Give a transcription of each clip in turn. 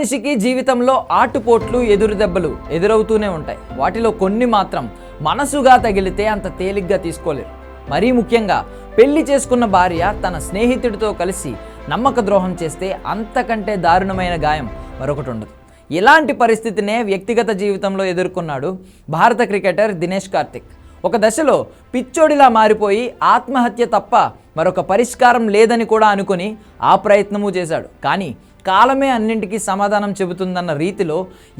మనిషికి జీవితంలో ఆటుపోట్లు ఎదురు దెబ్బలు ఎదురవుతూనే ఉంటాయి. వాటిలో కొన్ని మాత్రం మనసుగా తగిలితే అంత తేలిగ్గా తీసుకోలేరు. మరీ ముఖ్యంగా పెళ్ళి చేసుకున్న భార్య తన స్నేహితుడితో కలిసి నమ్మక ద్రోహం చేస్తే అంతకంటే దారుణమైన గాయం మరొకటి ఉండదు. ఇలాంటి పరిస్థితినే వ్యక్తిగత జీవితంలో ఎదుర్కొన్నాడు భారత క్రికెటర్ దినేష్ కార్తిక్. ఒక దశలో పిచ్చోడిలా మారిపోయి ఆత్మహత్య తప్ప మరొక పరిష్కారం లేదని కూడా అనుకుని ఆ ప్రయత్నము చేశాడు. కానీ కాలమే అన్నింటికీ సమాధానం చెబుతుందన్న రీతిలో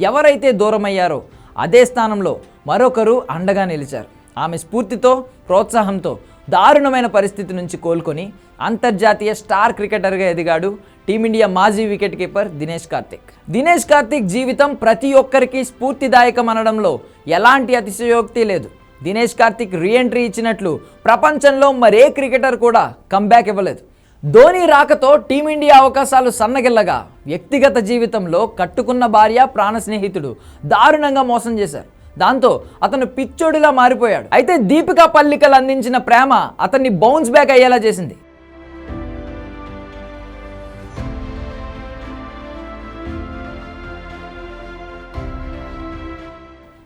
ఎవరైతే దూరమయ్యారో అదే స్థానంలో మరొకరు అండగా నిలిచారు. ఆమె స్ఫూర్తితో ప్రోత్సాహంతో దారుణమైన పరిస్థితి నుంచి కోలుకొని అంతర్జాతీయ స్టార్ క్రికెటర్గా ఎదిగాడు టీమిండియా మాజీ వికెట్ కీపర్ దినేష్ కార్తిక్. దినేష్ కార్తిక్ జీవితం ప్రతి ఒక్కరికి స్ఫూర్తిదాయకం అనడంలో ఎలాంటి అతిశయోక్తి లేదు. దినేష్ కార్తిక్ రీఎంట్రీ ఇచ్చినట్లు ప్రపంచంలో మరే క్రికెటర్ కూడా కంబ్యాక్ ఇవ్వలేదు. ధోని రాకతో టీమిండియా అవకాశాలు సన్నగిల్లగా వ్యక్తిగత జీవితంలో కట్టుకున్న భార్య ప్రాణ స్నేహితుడు దారుణంగా మోసం చేశారు. దాంతో అతను పిచ్చోడిలా మారిపోయాడు. అయితే దీపికా పల్లికలు అందించిన ప్రేమ అతన్ని బౌన్స్ బ్యాక్ అయ్యేలా చేసింది.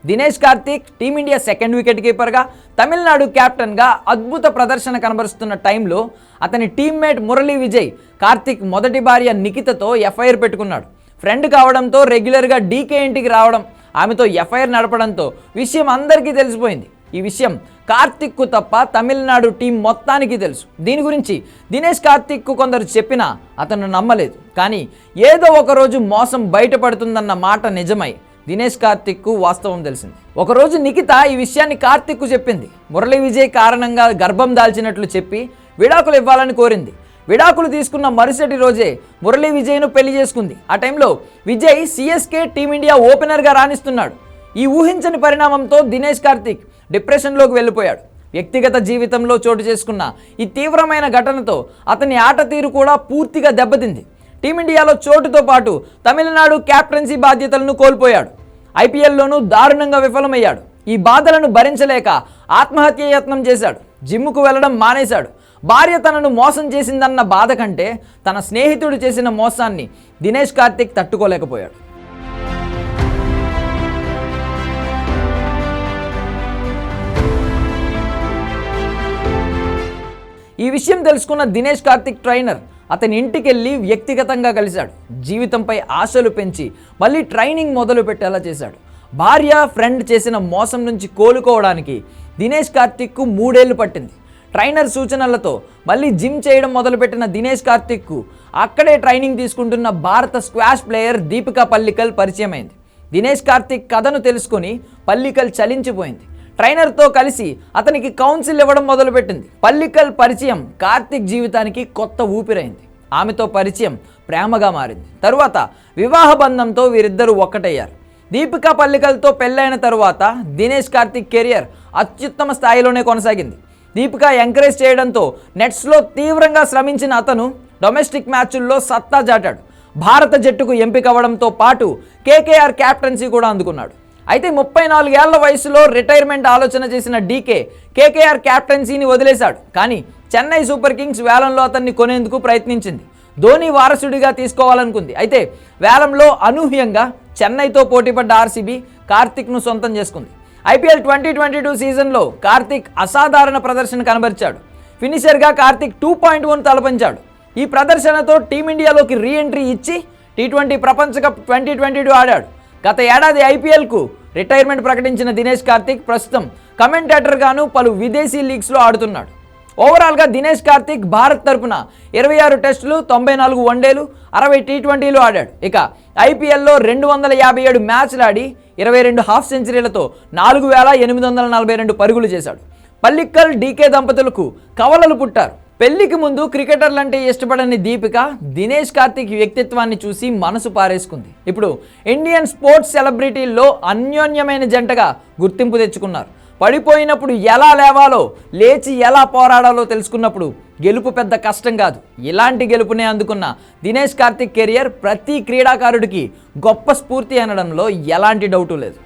Dinesh Karthik team India second wicket కీపర్గా Tamil Nadu కెప్టెన్గా అద్భుత ప్రదర్శన కనబరుస్తున్న టైంలో అతని టీమ్మేట్ మురళీ విజయ్ కార్తిక్ మొదటి భార్య నిఖితతో ఎఫ్ఐఆర్ పెట్టుకున్నాడు. ఫ్రెండ్ కావడంతో రెగ్యులర్గా డీకే ఇంటికి రావడం ఆమెతో ఎఫ్ఐఆర్ నడపడంతో విషయం అందరికీ తెలిసిపోయింది. ఈ విషయం కార్తిక్కు తప్ప తమిళనాడు టీం మొత్తానికి తెలుసు. దీని గురించి దినేష్ కార్తిక్కు కొందరు చెప్పినా అతను నమ్మలేదు. కానీ ఏదో ఒకరోజు మోసం బయటపడుతుందన్న మాట నిజమై దినేష్ కార్తిక్కు వాస్తవం తెలిసింది. ఒకరోజు నిఖిత ఈ విషయాన్ని కార్తిక్కు చెప్పింది. మురళీ విజయ్ కారణంగా గర్భం దాల్చినట్లు చెప్పి విడాకులు ఇవ్వాలని కోరింది. విడాకులు తీసుకున్న మరుసటి రోజే మురళీ విజయ్ను పెళ్ళి చేసుకుంది. ఆ టైంలో విజయ్ సిఎస్కే టీమిండియా ఓపెనర్గా రాణిస్తున్నాడు. ఈ ఊహించని పరిణామంతో దినేష్ కార్తిక్ డిప్రెషన్లోకి వెళ్ళిపోయాడు. వ్యక్తిగత జీవితంలో చోటు చేసుకున్న ఈ తీవ్రమైన ఘటనతో అతని ఆట తీరు కూడా పూర్తిగా దెబ్బతింది. టీమిండియాలో చోటుతో పాటు తమిళనాడు క్యాప్టెన్సీ బాధ్యతలను కోల్పోయాడు. ఐపీఎల్లోనూ దారుణంగా విఫలమయ్యాడు. ఈ బాధలను భరించలేక ఆత్మహత్య యత్నం చేశాడు. జిమ్ముకు వెళ్ళడం మానేశాడు. భార్య తనను మోసం చేసిందన్న బాధ కంటే తన స్నేహితుడు చేసిన మోసాన్ని దినేష్ కార్తిక్ తట్టుకోలేకపోయాడు. ఈ విషయం తెలుసుకున్న దినేష్ కార్తిక్ ట్రైనర్ అతని ఇంటికి వెళ్ళి వ్యక్తిగతంగా కలిశాడు. జీవితంపై ఆశలు పెంచి మళ్ళీ ట్రైనింగ్ మొదలు పెట్టేలా చేశాడు. భార్య ఫ్రెండ్ చేసిన మోసం నుంచి కోలుకోవడానికి దినేష్ కార్తిక్కు మూడేళ్ళు పట్టింది. ట్రైనర్ సూచనలతో మళ్ళీ జిమ్ చేయడం మొదలుపెట్టిన దినేష్ కార్తిక్కు అక్కడే ట్రైనింగ్ తీసుకుంటున్న భారత స్క్వాష్ ప్లేయర్ దీపికా పల్లికల్ పరిచయమైంది. దినేష్ కార్తిక్ కథను తెలుసుకొని పల్లికల్ చలించిపోయింది. ట్రైనర్తో కలిసి అతనికి కౌన్సిల్ ఇవ్వడం మొదలుపెట్టింది. పల్లికల్ పరిచయం కార్తిక్ జీవితానికి కొత్త ఊపిరైంది. ఆమెతో పరిచయం ప్రేమగా మారింది. తరువాత వివాహ బంధంతో వీరిద్దరూ ఒక్కటయ్యారు. దీపికా పల్లికల్తో పెళ్ళైన తరువాత దినేష్ కార్తిక్ కెరియర్ అత్యుత్తమ స్థాయిలోనే కొనసాగింది. దీపిక ఎంకరేజ్ చేయడంతో నెట్స్లో తీవ్రంగా శ్రమించిన అతను డొమెస్టిక్ మ్యాచ్ల్లో సత్తా చాటాడు. భారత జట్టుకు ఎంపిక అవ్వడంతో పాటు కేకేఆర్ క్యాప్టెన్సీ కూడా అందుకున్నాడు. అయితే ముప్పై నాలుగేళ్ళ వయసులో రిటైర్మెంట్ ఆలోచన చేసిన డీకే కేకేఆర్ క్యాప్టెన్సీని వదిలేశాడు. కానీ చెన్నై సూపర్ కింగ్స్ వేలంలో అతన్ని కొనేందుకు ప్రయత్నించింది. ధోని వారసుడిగా తీసుకోవాలనుకుంది. అయితే వేలంలో అనూహ్యంగా చెన్నైతో పోటీపడ్డ ఆర్సీబీ కార్తిక్ను సొంతం చేసుకుంది. ఐపీఎల్ ట్వంటీ ట్వంటీ టూ సీజన్లో కార్తిక్ అసాధారణ ప్రదర్శన కనబరిచాడు. ఫినిషర్గా కార్తిక్ టూ పాయింట్ వన్ తలపించాడు. ఈ ప్రదర్శనతో టీమిండియాలోకి రీ ఎంట్రీ ఇచ్చి టీ ట్వంటీ ప్రపంచ కప్ ట్వంటీ ట్వంటీ టూ ఆడాడు. గత ఏడాది ఐపీఎల్కు రిటైర్మెంట్ ప్రకటించిన దినేష్ కార్తిక్ ప్రస్తుతం కమెంటేటర్గాను పలు విదేశీ లీగ్స్లో ఆడుతున్నాడు. ఓవరాల్గా దినేష్ కార్తిక్ భారత్ తరపున ఇరవై ఆరు టెస్టులు తొంభై నాలుగు వన్డేలు అరవై టీ ట్వంటీలు ఆడాడు. ఇక ఐపీఎల్లో రెండు వందల యాభై ఏడు మ్యాచ్లు ఆడి ఇరవై రెండు హాఫ్ సెంచరీలతో నాలుగు వేల ఎనిమిది వందల నలభై రెండు పరుగులు చేశాడు. పల్లిక్కల్ డీకే దంపతులకు కవలలు పుట్టారు. పెళ్ళికి ముందు క్రికెటర్లంటే ఇష్టపడని దీపిక దినేష్ కార్తిక్ వ్యక్తిత్వాన్ని చూసి మనసు పారేసుకుంది. ఇప్పుడు ఇండియన్ స్పోర్ట్స్ సెలబ్రిటీల్లో అన్యోన్యమైన జంటగా గుర్తింపు తెచ్చుకున్నారు. పడిపోయినప్పుడు ఎలా లేవాలో లేచి ఎలా పోరాడాలో తెలుసుకున్నప్పుడు గెలుపు పెద్ద కష్టం కాదు. ఇలాంటి గెలుపునే అందుకున్న దినేష్ కార్తిక్ కెరియర్ ప్రతి క్రీడాకారుడికి గొప్ప స్ఫూర్తి అనడంలో ఎలాంటి డౌటు లేదు.